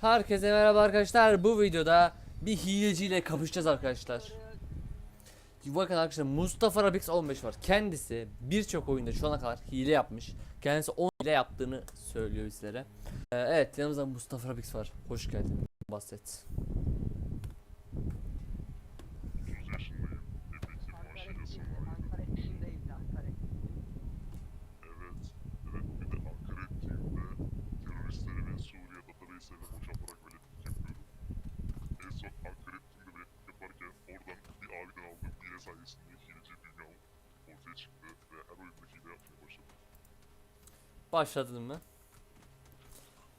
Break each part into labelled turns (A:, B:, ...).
A: Herkese merhaba arkadaşlar. Bu videoda bir hileciyle kapışacağız arkadaşlar. Bakın arkadaşlar Mustafa Rabix 15 var. Kendisi birçok oyunda şu ana kadar hile yapmış. Kendisi 10 hile yaptığını söylüyor bizlere. Ee, evet yanımızda Mustafa Rabix var. Hoş geldin. Bahset.
B: 30 yaşındayım. Epic
C: Ankara
B: maşinasındayım.
C: Ankara içindeyim de Ankara.
B: Evet. Evet bir de Ankara ettiğimde teröristleri ve Suriye database'lerini boşaltarak veletlik yapıyorum. En son Ankara ettiğimde veletlik yaparken oradan bir abiden aldığım hile sayesinde hileci dünyam ortaya çıktı ve her oyunda hile yapmaya başladım.
A: Başladın mı?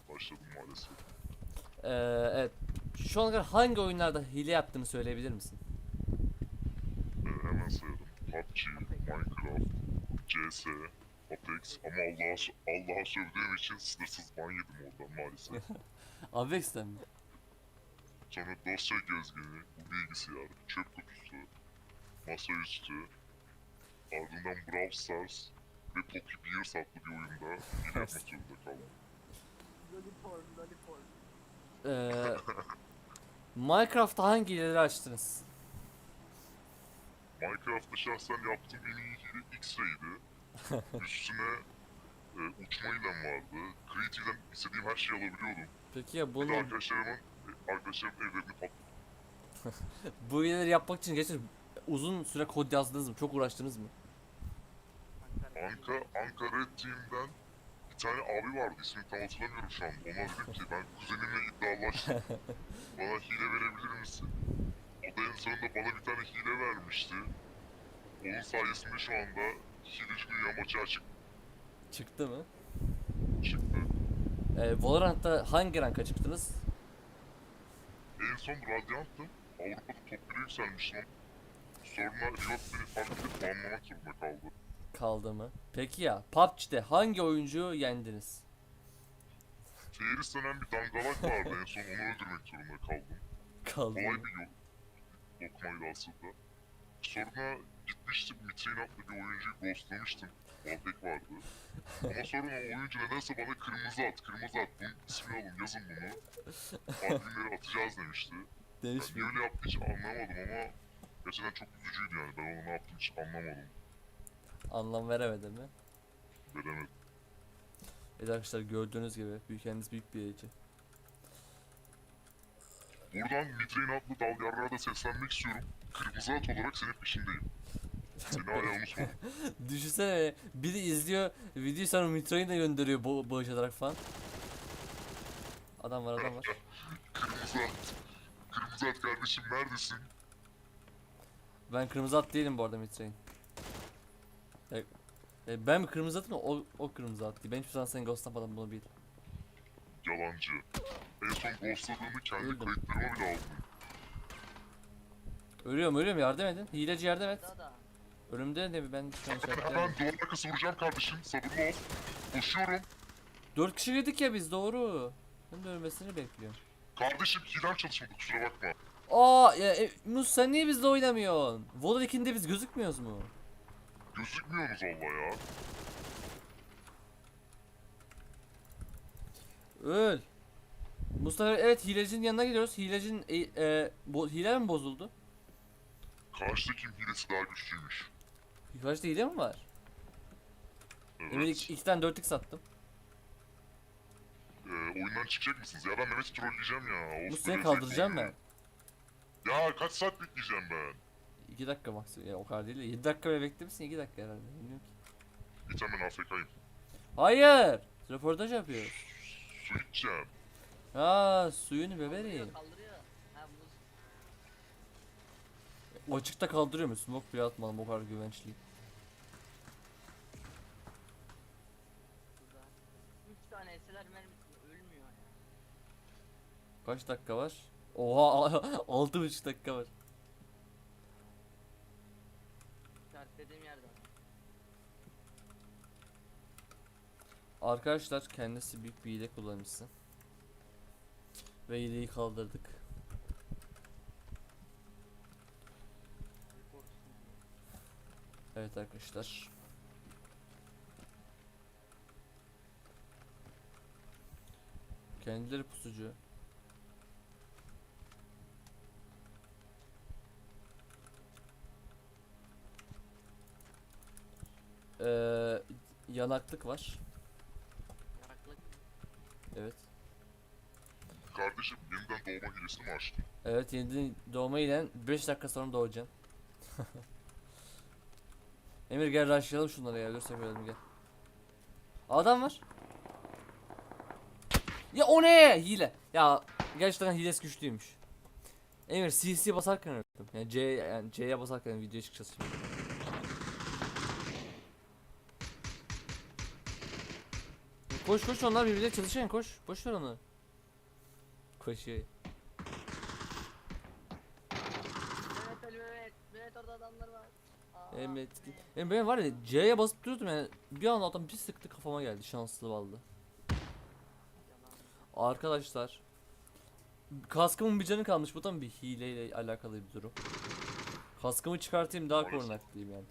B: Başladım maalesef.
A: Ee, evet. Şu ana kadar hangi oyunlarda hile yaptığını söyleyebilir misin?
B: Ee, hemen sayalım. PUBG, Minecraft, CS, Apex ama Allah'a Allah'a sövdüğüm için sınırsız ban yedim oradan maalesef.
A: Avex'ten mi?
B: Sonra dosya gezgini, bu bilgisayar, çöp kutusu, masaüstü, ardından Brawl Stars ve Pocky Bears adlı bir oyunda yapmak zorunda kaldım.
C: Lollipop, lollipop.
A: Ee, Minecraft'ta açtınız?
B: Minecraft'ta şahsen yaptığım en iyi hile X-Ray'di. Üstüne e, uçma ilem vardı. Creative'den istediğim her şeyi alabiliyordum.
A: Peki ya
B: Bir de
A: bunu
B: arkadaşlarımın, e, arkadaşlarım evlerini patlattım.
A: bu hileleri yapmak için gerçekten uzun süre kod yazdınız mı? Çok uğraştınız mı?
B: Anka, Ankara Team'den bir tane abi vardı ismini tam hatırlamıyorum şu an. Ona dedim ki ben kuzenimle iddialaştım. bana hile verebilir misin? O da en sonunda bana bir tane hile vermişti. Onun sayesinde şu anda hileci dünya maçı açık
A: Çıktı mı?
B: çıktı.
A: Ee, Valorant'ta hangi ranka çıktınız?
B: En son Radiant'tım. Avrupa'da top 1'e yükselmiştim. Sonra Riot beni fark edip banlamak zorunda kaldı.
A: Kaldı mı? Peki ya PUBG'de hangi oyuncuyu yendiniz?
B: Fairis denen bir dangalak vardı en son onu öldürmek zorunda kaldım.
A: Kaldı
B: Kolay
A: mı?
B: bir yok. Lokmaydı aslında. Sonra gitmiştim Mitrein adlı bir oyuncuyu ghostlamıştım. Muhabbet vardı. Ama sonra o oyuncu nedense bana kırmızı at, kırmızı at. Bunun ismini alın, yazın bunu. Adminleri atacağız demişti. Ben
A: Demiş
B: niye
A: mi?
B: öyle yaptı hiç anlamadım ama gerçekten çok üzücüydü yani. Ben ona ne yaptım hiç anlamadım.
A: Anlam veremedi mi?
B: Veremedim.
A: Evet arkadaşlar gördüğünüz gibi büyük kendiniz büyük bir hileci.
B: Buradan Mitrein adlı dal yarrağa da seslenmek istiyorum. Kırmızı at olarak senin peşindeyim. Seni hala unutmadım.
A: Düşünsene biri izliyor videoyu sonra Mitro'yu da gönderiyor bo bağış olarak falan. Adam var adam var.
B: Kırmızı at. Kırmızı at kardeşim neredesin?
A: Ben kırmızı at değilim bu arada Mitro'yu. E, e, ben mi kırmızı atım o, o kırmızı at değil. Ben hiçbir zaman seni ghostlamadım bunu bil.
B: Yalancı. En son ghostladığını kendi
A: Öldüm.
B: kayıtlarıma bile aldım.
A: Ölüyorum ölüyorum yardım edin. Hileci yardım et. Önümde ne ben şu an
B: Hemen duvar arkası vuracağım kardeşim. Sabırlı ol. Koşuyorum.
A: Dört kişi girdik ya biz doğru. Ben de ölmesini bekliyorum.
B: Kardeşim hilem çalışmadı kusura bakma.
A: Aa ya, e, Mus sen niye bizde oynamıyorsun? Volar 2'nde biz gözükmüyoruz mu?
B: Gözükmüyorsunuz valla ya.
A: Öl. Mustafa evet hilecinin yanına gidiyoruz. Hilecinin e, e, bo, hile mi bozuldu?
B: Karşıdakinin hilesi daha güçlüymüş.
A: Yukarıda hile mi var?
B: Evet.
A: Evet. iki, iki tane 4x attım.
B: Ee, oyundan çıkacak mısınız? Ya ben Mehmet'i trolleyeceğim ya. Olsun öyle
A: kaldıracağım ben.
B: Ya kaç saat bekleyeceğim ben?
A: 2 dakika maksimum. Ya o kadar değil de 7 dakika bile beklemişsin 2 dakika herhalde. Bilmiyorum ki.
B: Git hemen AFK'yim.
A: Hayır. Röportaj yapıyor.
B: Su içeceğim.
A: Ha suyunu bebeğim.
C: Kaldırıyor. Ha buz.
A: O açıkta kaldırıyor mu? Smoke bile atmadım o kadar güvençliyim.
C: Burada. Üç tane eseler mermisi ölmüyor ya.
A: Kaç dakika var? Oha 6,5 dakika var. Arkadaşlar kendisi büyük bir hile kullanmışsın. Ve hileyi kaldırdık. Evet arkadaşlar. Kendileri pusucu. Ee, yanaklık var. Evet.
B: Kardeşim yeniden doğma hilesini mi açtın?
A: Evet yeniden doğma ile 5 dakika sonra doğacaksın. Emir gel rushlayalım şunları ya. Dur seferelim gel. Adam var. Ya o ne? Hile. Ya gerçekten hilesi güçlüymüş. Emir CC basarken öldüm. Yani C yani C'ye basarken videoya çıkacağız şimdi. Koş koş onlar birbirine çalışıyor koş. Boş ver onu. Koşuyor.
C: Mehmet öl Mehmet. Mehmet orada adamlar var. Aa,
A: Evet. Yani ben var ya C'ye basıp duruyordum yani bir anda adam bir sıktı kafama geldi şanslı.
C: Yalan.
A: Arkadaşlar kaskımın bir canı kalmış bu tam bir hileyle alakalı bir durum. Kaskımı çıkartayım daha korunaklıyım yani.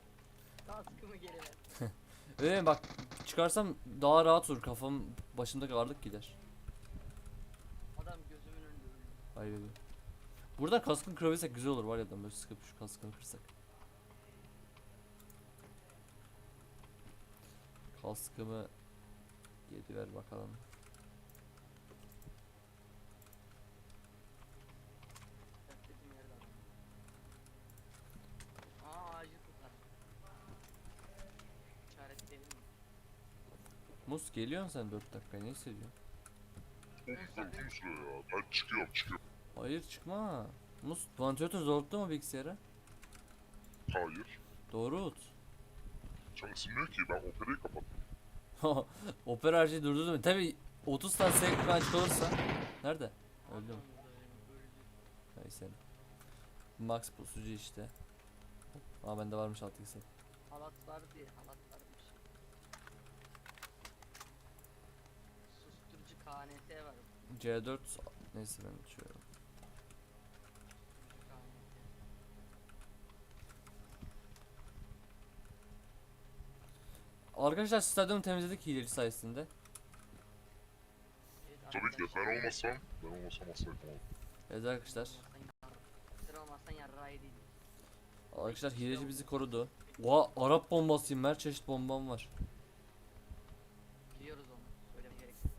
C: Kaskımı geri ver.
A: Öyle mi? bak çıkarsam daha rahat olur kafam başımdaki ağırlık gider.
C: Adam gözümün önünde.
A: Ay be. Burada kaskını kırabilsek güzel olur var ya adam böyle sıkıp şu kaskını kırsak. Kaskımı yedi ver bakalım.
C: Dediğim yerde adam. Aa ağacı tutar. İşaretleyelim mi?
A: Mus geliyorsun sen 4 dakika ne hissediyorsun?
B: Ben çıkıyorum çıkıyorum.
A: Hayır çıkma. Mus vantilatör zorlukta mı bilgisayara?
B: Hayır.
A: Doğru ut.
B: Çalışmıyor ki ben operayı kapattım.
A: Opera her şeyi durdurdum. Tabi 30 tane sekran açık olursa. Nerede? Öldü mü?
C: Adam burada benim, öldü.
A: Neyse. Max pusucu işte. Aa bende varmış 6 x
C: Halat var diye halat varmış. KNT var.
A: C4 neyse ben
C: KNT.
A: Arkadaşlar stadyumu temizledik hileli sayesinde.
B: Tabii ki ben olmasam, ben olmasam asla yapamam.
A: Evet arkadaşlar.
C: Yarrağı değil.
A: Arkadaşlar hileci bizi korudu. Oha Arap bombasıyım her çeşit bombam var.
C: Biliyoruz onu. Söyleme gerek. yok.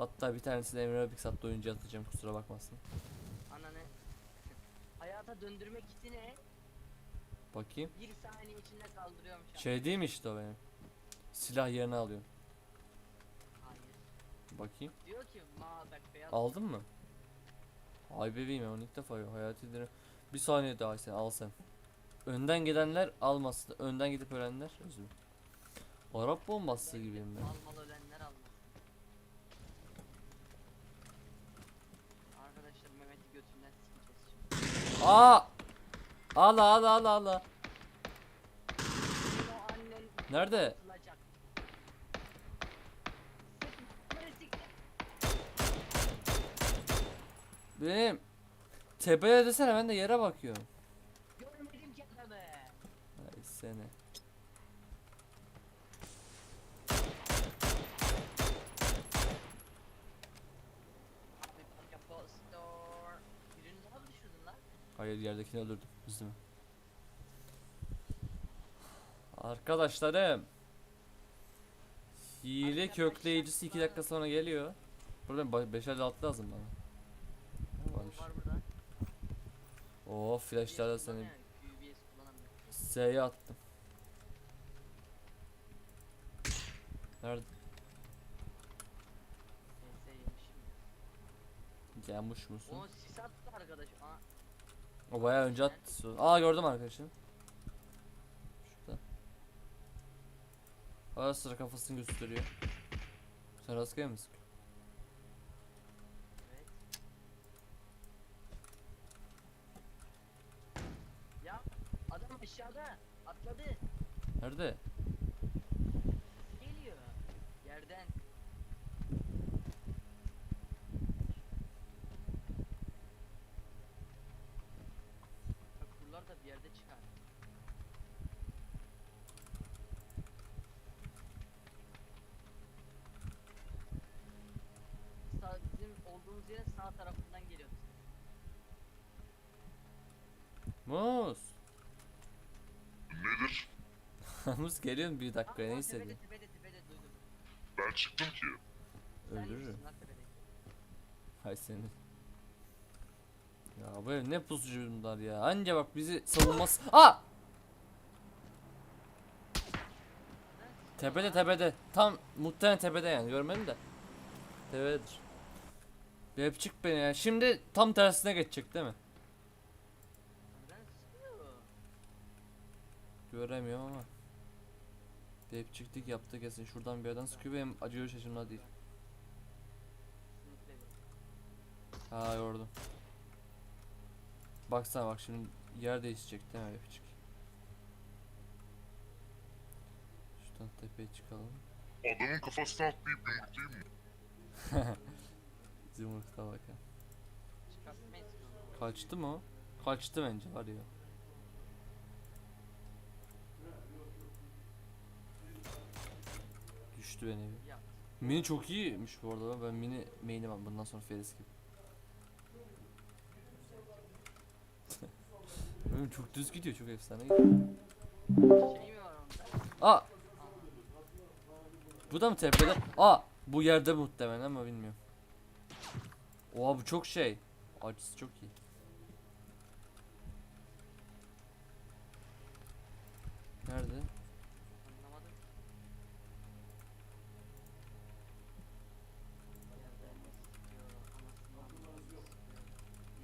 A: Hatta bir tanesini Emre Abik sattı oyuncu atacağım kusura bakmasın.
C: Ananı. Hayata döndürme kiti ne?
A: Bakayım.
C: Bir saniye içinde kaldırıyorum şu an.
A: Şey değil mi işte o benim. Silah yerine alıyorum.
C: Hayır.
A: Bakayım.
C: Diyor ki ma bak beyaz.
A: Aldın mı? Ay bebeğim ya onu ilk defa ya hayatı derim. Bir saniye daha sen al sen. Önden gelenler almasın. Önden gidip ölenler özür. Arap bombası gibiyim ben.
C: Mal mal ölenler almasın. Arkadaşlar Mehmet'i götünden sikeceğiz şimdi.
A: Aa! Ala ala ala ala. Nerede? Benim tepeye desene ben de yere bakıyorum. Ay seni.
C: Impostor. Birini daha mı düşürdün lan?
A: Hayır yerdekini öldürdüm. Üzdüm. Arkadaşlarım. Hile kökleyicisi 2 dakika sonra geliyor. Burada 5 6 lazım bana. Varmış. Oo flashlarla
C: QBS
A: seni. S'ye attım. Nerede? Gelmiş musun?
C: O sis attı arkadaş. Aa,
A: O bayağı önce attı. Aa gördüm arkadaşını. Şurada. Ara sıra kafasını gösteriyor. Sen rastgele misin?
C: evet. Ya adam aşağıda atladı.
A: Nerede?
C: Geliyor. Yerden. Bak buralar da bir yerde çıkar. Sağ, bizim olduğumuz yerin sağ tarafından geliyor.
A: Mus.
B: Nedir?
A: Mus geliyorum bir dakika ne?
C: Tepede tepede duydum.
B: Ben çıktım ki.
C: Sen
A: Öldürürüm.
C: lan?
A: Hay seni. Ya bu ev ne pusucu bunlar ya. Anca bak bizi savunmaz. Aa! Tepede tepede. Tam muhtemelen tepede yani görmedim de. Tepededir. Bir hep çık beni ya. Şimdi tam tersine geçecek değil mi? Göremiyorum ama. Hep çıktık yaptı kesin. Şuradan bir yerden sıkıyor benim acıyor şaşımda değil. Ha gördüm. Baksana bak şimdi yer değişecek değil mi hep çık. Şuradan tepeye çıkalım.
B: Adamın kafasına atlayıp yumruklayayım mı?
A: Zımırkta bakın. Kaçtı mı o? Kaçtı bence var ya. Düştü beni. Mini çok iyiymiş bu arada. Ben mini main'im var bundan sonra Feris gibi. Benim çok düz gidiyor, çok efsane gidiyor.
C: Şey?
A: Aa! Bu da mı tepede? Aa! Bu yerde muhtemelen ama bilmiyorum. Oha bu çok şey. Açısı çok iyi. Nerede?
C: Anlamadım.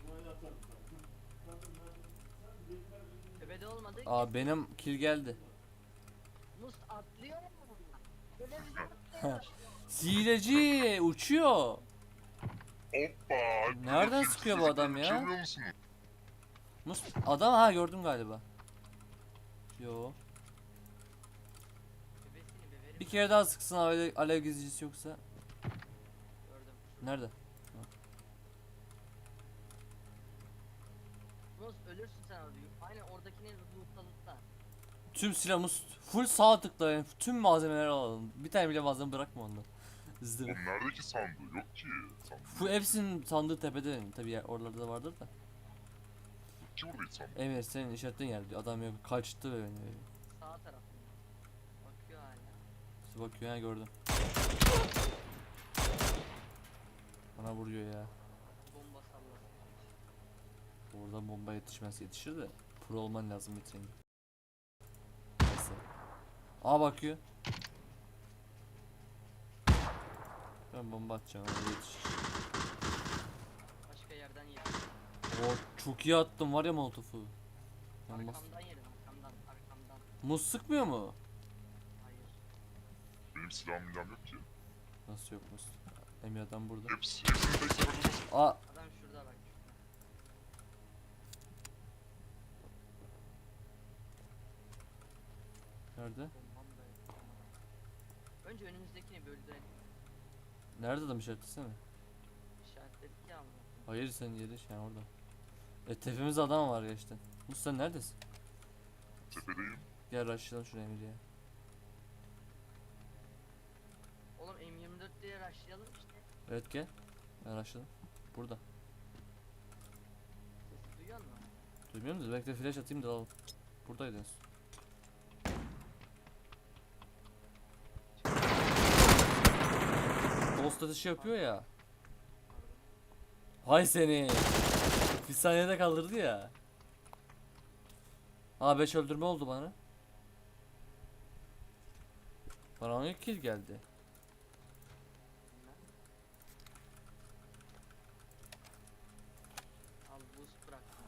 C: Yerden ne sıkıyor, anasını ağlatıyor. Tepede olmadı ki.
A: Aa benim kill geldi.
C: Mus atlıyor mu? Böyle bizi atlıyor.
A: Hileci uçuyor.
B: Hoppa!
A: Nereden sıkıyor bu adam ya? Mus adam ha gördüm galiba. Yo. Bir kere daha sıksın alev, alev gezicisi yoksa.
C: Gördüm.
A: Nerede?
C: Mus ölürsün sen orada.
A: Tüm silah mus full sağ tıkla yani tüm malzemeleri alalım. Bir tane bile malzeme bırakma onda. Hızlı.
B: Oğlum nerede ki sandığı? Yok ki sandığı.
A: Full hepsinin sandığı tepede tabi ya, oralarda da vardır da.
B: Ki burada hiç sandığı.
A: Emir senin işaretin geldi. Adam yok kaçtı ve beni.
C: Sağ tarafında. Bakıyor hala.
A: İşte bakıyor ya gördüm. Bana vuruyor ya.
C: Bomba sallasın.
A: Oradan bomba yetişmez yetişir de pro olman lazım bitirince. Aa bakıyor. Ben bomba atacağım ona yetişir.
C: Başka yerden yedim.
A: Oo çok iyi attım var ya molotofu.
C: Arkamdan yedim. Arkamdan. Arkamdan.
A: Muz sıkmıyor mu?
C: Hayır.
B: Benim silahım milahım yok ki.
A: Nasıl yok muz? Emir adam burada.
B: Hepsi, hepsini tek nasıl?
A: Aa
C: Adam şurada bak.
A: nerede?
C: Önce önümüzdekini böldürelim.
A: Nerede adam işaretlesene.
C: İşaretledik ya ama.
A: Hayır sen yeri yani orada. E tepemizde adam var ya işte. Muz sen neredesin?
B: Tepedeyim.
A: Gel rushlayalım şuraya Emir ya.
C: Oğlum M24 diye rushlayalım işte.
A: Evet gel. Ben rushladım. Burada.
C: Sesi duyuyor musun?
A: Duymuyor musun? Bekle flash atayım da alalım. Buradaydı son. Ghost atışı yapıyor ya. Hay seni. Bir saniyede kaldırdı ya. Aa 5 öldürme oldu bana. Bana 12 kill geldi.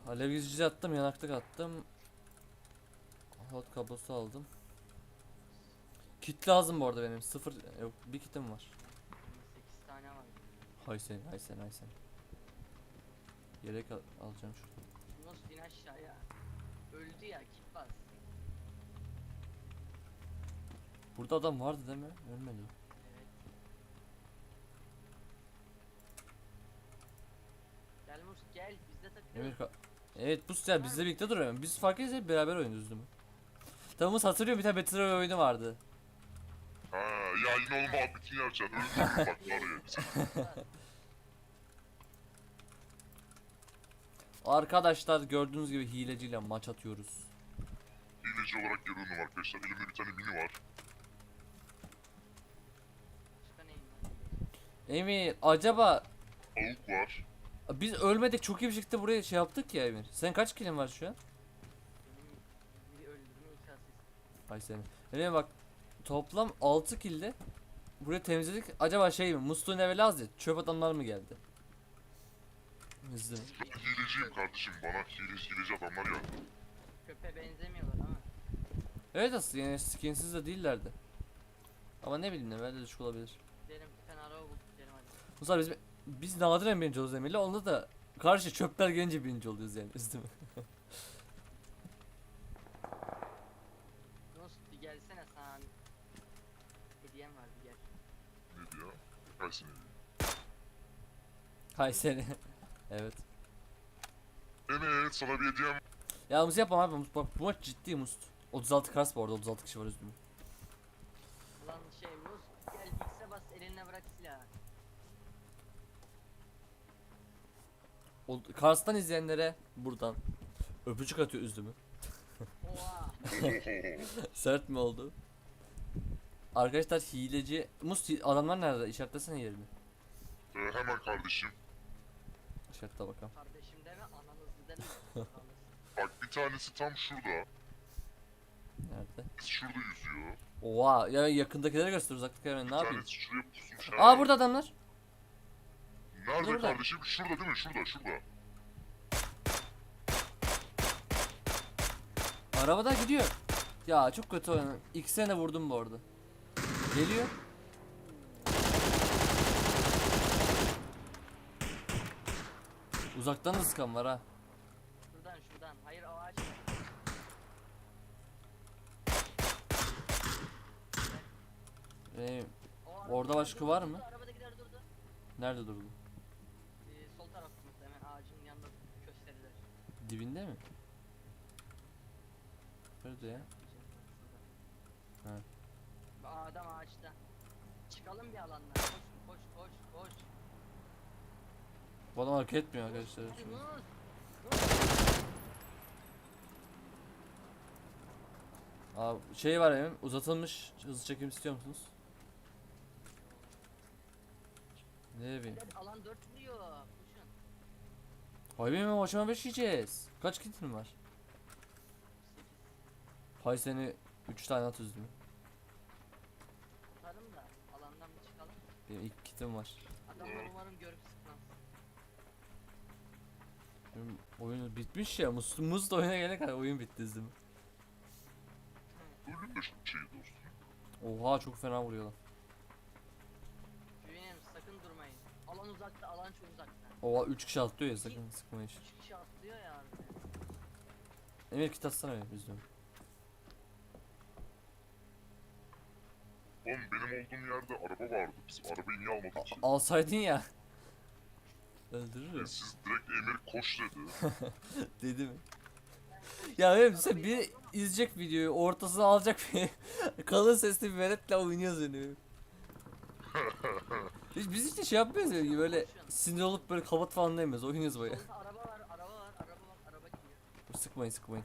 A: Alev yüzücü attım, yanaklık attım. Hot kablosu aldım. Kit lazım bu arada benim. Sıfır yok bir kitim var.
C: Benim 8 tane var.
A: Hay sen, hay sen, hay sen. Yelek al- alacağım şurada.
C: Nasıl in aşağıya. Öldü ya bas.
A: Burada adam vardı değil mi? Ölmedi.
C: Evet. Gel Mus gel bizde
A: Emir
C: takılıyoruz.
A: ka- Evet bu sefer bizle birlikte duruyor. Biz fark hep beraber oynuyoruz değil mi? Tamamız hatırlıyor bir tane Battle Royale oyunu vardı.
B: Ha ya yine oğlum muhabbetini yapacaksın. Öldüm bak var ya. Sen
A: Arkadaşlar gördüğünüz gibi hileciyle maç atıyoruz.
B: hileci olarak görüyorum arkadaşlar. Elimde bir tane mini var.
A: Emir acaba
B: Avuk var.
A: biz ölmedik çok iyi bir şekilde buraya şey yaptık ya Emir. Sen kaç kilin var şu an?
C: Benim bir öldürme asist.
A: Ay senin. Emir bak toplam 6 kilde buraya temizledik. Acaba şey mi? Musluğun evveli az ya. Çöp adamlar mı geldi? Hızlı.
B: Ben hileciyim kardeşim. Bana hileci, hileci adamlar geldi.
C: Köpe benzemiyorlar ama.
A: Evet aslında yani skinsiz de değillerdi. Ama ne bileyim evvelde düşük olabilir.
C: Gidelim tane araba bulup gidelim hadi.
A: Sefer biz, biz nadiren birinci oluyoruz Emir'le. Onda da karşı çöpler gelince birinci oluyoruz yani. Üzdü mü?
C: Yunus bir gelsene sana hediyem var bir gel.
B: Neydi ya?
A: Hay seni. evet.
B: Evet sana bir hediyem
A: Ya Must yapma abi. Must, bak bu maç ciddi Must. 36 kars bu arada 36 kişi var üzdüm.
C: Ulan şey Yunus gel X'e bas eline bırak silahı.
A: O, Kars'tan izleyenlere buradan öpücük atıyor üzdümü.
C: Oha.
A: Sert mi oldu? Arkadaşlar hileci Must hi- adamlar nerede? İşaretlesene yerini.
B: Ee, hemen kardeşim.
A: İşaretle bakalım.
C: Kardeşim deme ananızı deme.
B: Bak bir tanesi tam şurada.
A: Nerede?
B: Şurada yüzüyor.
A: Oha ya yakındakileri göster uzaktakileri ben
B: Bir
A: ne yapayım?
B: tanesi şuraya pusmuş.
A: Aa burada adamlar.
B: Nerede
A: burada.
B: kardeşim? Şurada değil mi? Şurada, şurada.
A: Arabada gidiyor. Ya çok kötü oyun. İki sene vurdum bu arada. Geliyor. Uzaktan da sıkan var ha.
C: Şuradan şuradan. Hayır o ağaç.
A: Ee, Orada başka var mı?
C: Arabadakiler durdu.
A: nerede durdu?
C: Ee, sol tarafta muhtemelen ağacın yanında köşelediler.
A: Dibinde mi? Nerede ya?
C: Adam ağaçta. Çıkalım bir alandan. Koş koş koş koş.
A: Bu adam hareket etmiyor arkadaşlar.
C: Hadi
A: Şöyle.
C: Yunus.
A: Aa, şey var benim uzatılmış hızlı çekim istiyor musunuz? Ne bileyim.
C: Hadi, Alan 4 vuruyor. Koşun.
A: Hay benim başıma 5 yiyeceğiz. Kaç kitin var?
C: 8.
A: Hay seni 3 tane at üzdüm.
C: Tutarım da alandan bir çıkalım.
A: Benim ilk kitim var.
C: Adamlar umarım görüp sıkmaz.
A: Benim oyun bitmiş ya. Muz, muz da oyuna gelene kadar oyun bitti üzdüm.
B: Ölüm de şey dostum.
A: Oha çok fena vuruyorlar.
C: Güvenim sakın durmayın. Alan uzakta alan çok uzakta.
A: Oha 3 kişi atlıyor ya sakın sıkmayın.
C: 3 kişi atlıyor ya abi.
A: Emir kit atsana benim üzdüm.
B: Oğlum benim olduğum yerde araba vardı. Biz arabayı niye almadık ki?
A: Alsaydın ya.
B: E,
A: Öldürürüm.
B: siz direkt Emir koş dedi.
A: Dedi mi? Ya benim sen bir izleyecek videoyu ortasına alacak bir kalın sesli bir veretle oynuyoruz yani. Hiç, biz hiç de şey yapmıyoruz yani böyle sinir olup böyle kapat falan demiyoruz oynuyoruz baya.
C: Solda araba var, araba var, araba var, araba gidiyor.
A: Sıkmayın sıkmayın.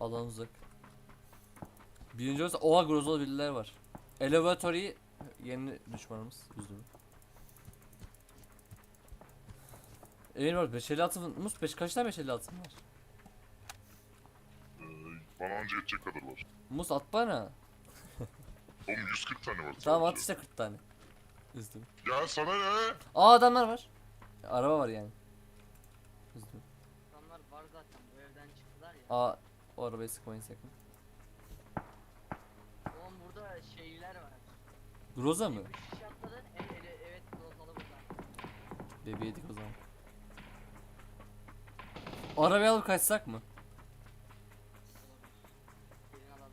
A: Alan uzak. Birinci olursa oha grozol birileri var. Elevatory yeni düşmanımız. Üzdüm. Emin var 556 mus 5 kaç tane 556 var?
B: Ee, bana anca yetecek kadar var.
A: Mus at bana.
B: Oğlum 140 tane var
A: Tamam at
B: sadece.
A: işte 40 tane. Üzdüm.
B: Ya sana ne?
A: Aa adamlar var. Araba var yani. Üzdüm.
C: Adamlar var zaten bu evden çıktılar ya.
A: Aa o arabayı sıkmayın sakın.
C: Oğlum burada şeyler var.
A: Groza mı?
C: 3 kişi atladı. E, e, evet Grozalı burada.
A: Bebi yedik o zaman. Arabayı alıp kaçsak mı?
C: Gelin alalım.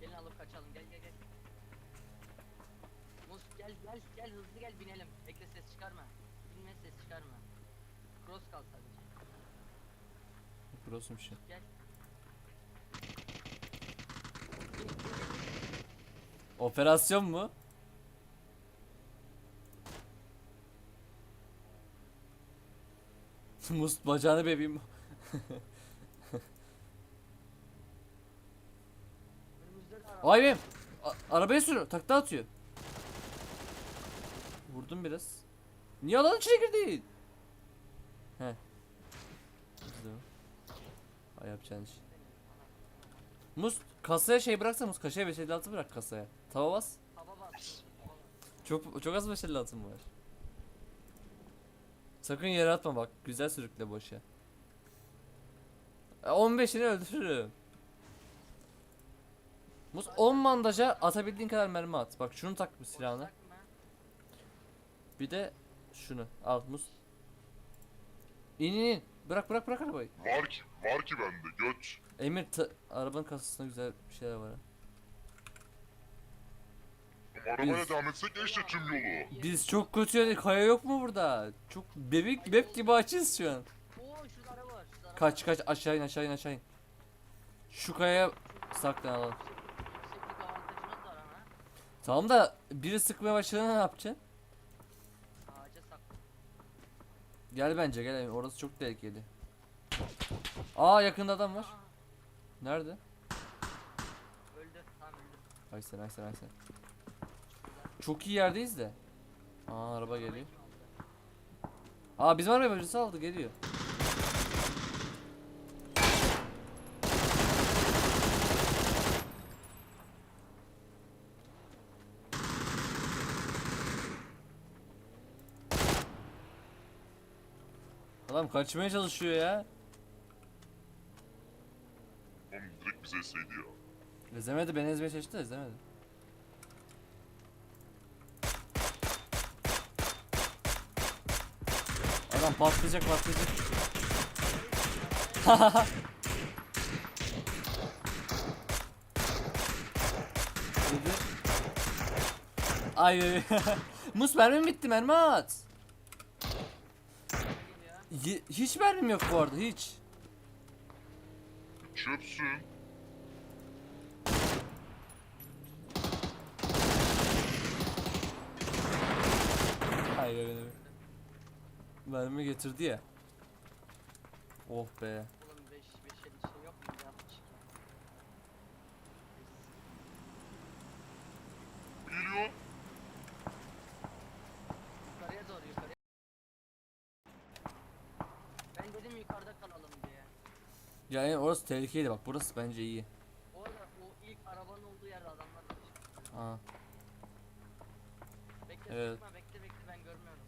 C: Gelin alıp kaçalım. Gel gel gel. Mus gel gel gel hızlı gel binelim. Bekle ses çıkarma. Binme ses çıkarma. Cross kal sadece.
A: Ya.
C: Gel.
A: Operasyon mu? Must bacağını bebeğim. Ay benim. A- arabaya sürüyor. Takla atıyor. Vurdum biraz. Niye alanın içine girdin? He. Ay yapacağın iş. Muz kasaya şey bıraksa muz kaşaya 556 bırak kasaya. Tava bas.
C: Hava bas.
A: Çok çok az 556 mı var? Sakın yere atma bak. Güzel sürükle boşa. E, 15'ini öldürürüm. Muz 10 bandaja atabildiğin kadar mermi at. Bak şunu tak bu silahına. Bir de şunu al muz. İn in in. Bırak bırak bırak arabayı.
B: Var ki, var ki bende göç.
A: Emir arabanın kasasında güzel bir şeyler var. ha.
B: Arabaya
A: Biz-
B: devam etsek işte tüm yolu.
A: Biz çok kötü yani kaya yok mu burada? Çok bebek bebek gibi açız şu an.
C: Oo şurada araba var. Şurada araba
A: Kaç
C: var.
A: kaç aşağı in aşağı in aşağı in. Şu kayaya saklanalım.
C: Yükseklik avantajımız var ama.
A: Tamam da biri sıkmaya başladığında ne yapacaksın?
C: Ağaca saklı.
A: Gel bence gel orası çok tehlikeli. Aa yakında adam var. Nerede?
C: öldü. Tamam öldü.
A: Ay sen ay sen ay sen. Çok iyi yerdeyiz de. Aa araba geliyor. Aa bizim araba birisi aldı geliyor. Adam kaçmaya çalışıyor ya.
B: Oğlum direkt bize esseydi ya.
A: Ezemedi beni ezmeye çalıştı da ezemedi. Adam patlayacak patlayacak. Ay. Mus mermim bitti mermi at. Hiç mermim yok bu arada hiç.
B: Çöpsün.
A: Hayır öyle mi? Mermi getirdi ya. Oh be.
C: Oğlum 5 5 50 şey yok mu? Yapmış.
B: Geliyor.
C: Yukarıya doğru yukarıya. Ben dedim yukarıda kalalım diye.
A: Yani orası tehlikeliydi bak burası bence iyi.
C: Bu arada o ilk arabanın olduğu yerde adamlar var.
A: Aa.
C: Bekle
A: Evet
C: bekle bekle ben görmüyorum.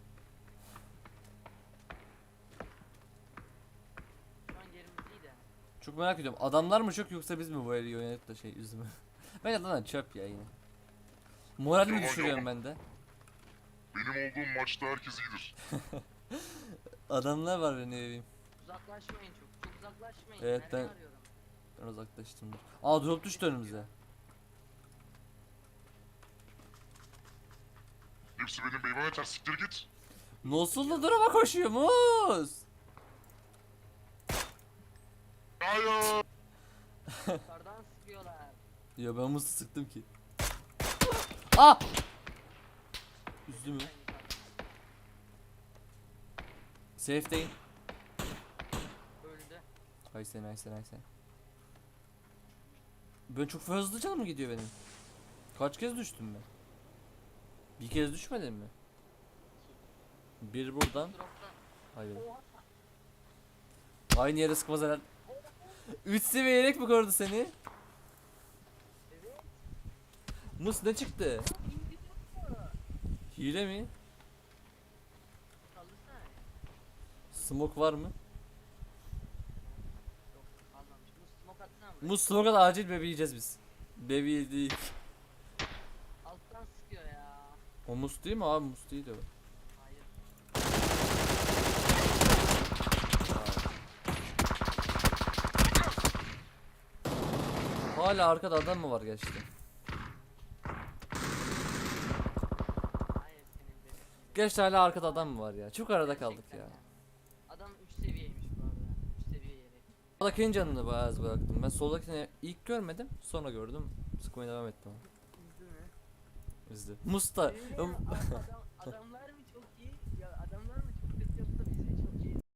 C: Şu an yerimiz iyi de.
A: Çok merak ediyorum. Adamlar mı çok yoksa biz mi bu eli oynadık da şey yüzümü? ben adamlar çöp ya yine. Moralimi düşürüyorum ben de.
B: Benim olduğum maçta herkes iyidir.
A: Adamlar var beni evim.
C: Uzaklaşmayın çok. Çok uzaklaşmayın.
A: Evet, ben-
C: arıyorum?
A: Ben uzaklaştım dur. Aa drop düştü önümüze.
B: Hepsi benim beyime yeter siktir git.
A: Nasıl da duruma koşuyor muz?
B: Hayır.
C: Yukarıdan sıkıyorlar.
A: Ya ben muzu sıktım ki. Ah! Üzdü mü?
C: Yukarı-
A: Safe'deyim.
C: Öldü.
A: Ay sen ay sen ay sen. Ben çok hızlı canım mı gidiyor benim? Kaç kez düştüm ben? Bir kez düşmedim mi? Bir buradan. Hayır. Aynı yere sıkmaz herhalde. 3 seviye yelek mi korudu seni? Mus ne çıktı? Hile mi? Smoke var mı?
C: Smoke.
A: Mus smoke'a da acil bebi yiyeceğiz biz. Bebi değil.
C: Alttan sıkıyor ya.
A: O mus değil mi abi? Mus değil o.
C: Hayır.
A: Hala arkada adam mı var gerçekten? Gerçi hala arkada adam mı var ya? Çok arada kaldık ya.
C: Adam 3 seviyeymiş bu arada. 3 seviye yelek.
A: Soldakinin canını bayağı az bıraktım. Ben soldakini ilk görmedim. Sonra gördüm. Sıkmaya devam ettim.
C: Üzdü mü?
A: Bizde. Musta.
C: Adam, adamlar